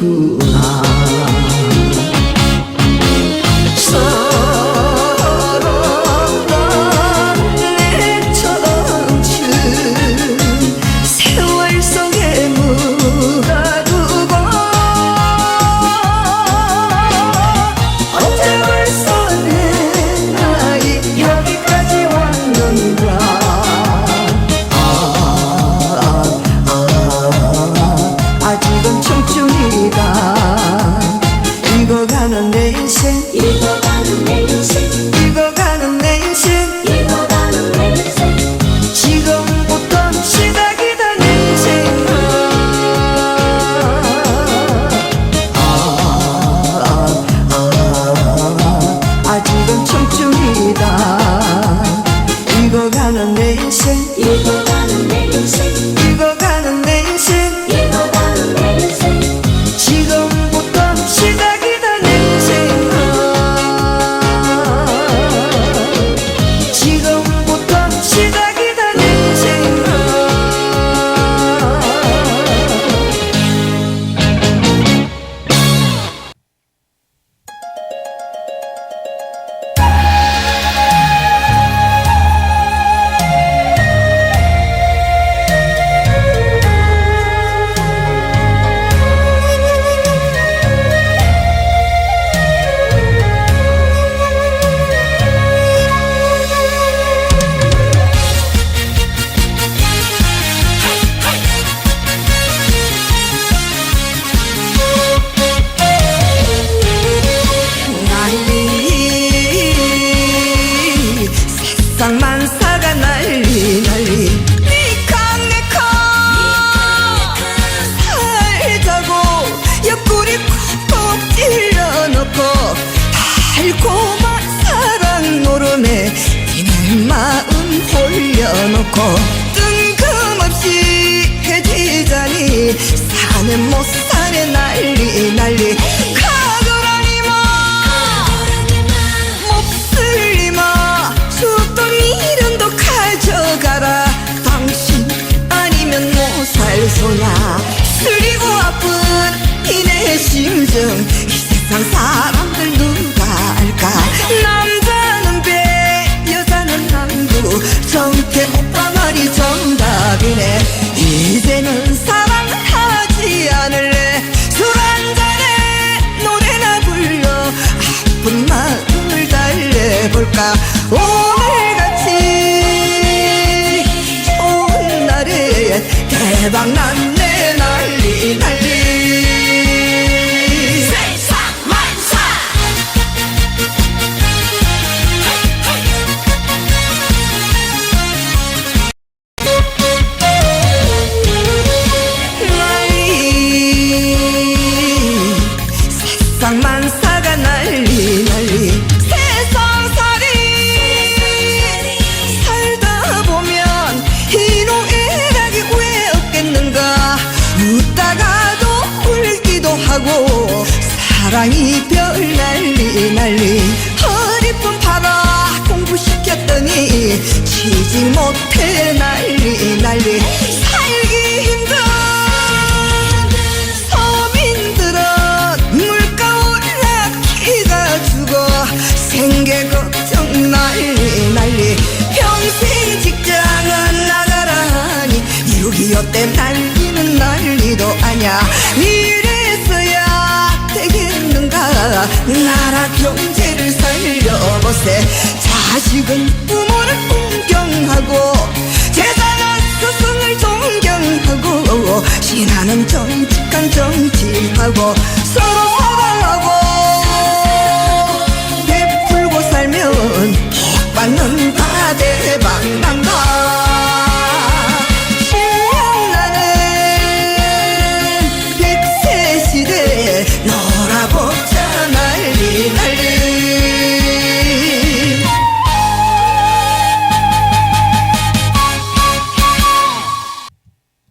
กุลา 바다가 난리 난리 니캉 내캉 살자고 옆구리 콕콕 찔러놓고 달콤한 사랑 노름에 니네 마음 홀려놓고 심정 이 세상 사람들 누가 알까? 남자는 배 여자는 남구. 정태 오빠 말이 정답이네. 이제는 사랑하지 않을래? 술 한잔에 노래나 불러. 아픈 마음을 달래볼까? 오늘같이 좋은 날에 대박난 사랑이 별날리 날리 허리뿐 팔아 공부시켰더니 치지 못해 나 때 자식은 부모를 존경하고 제자는 스승을 존경하고 신하는 정직한 정치하고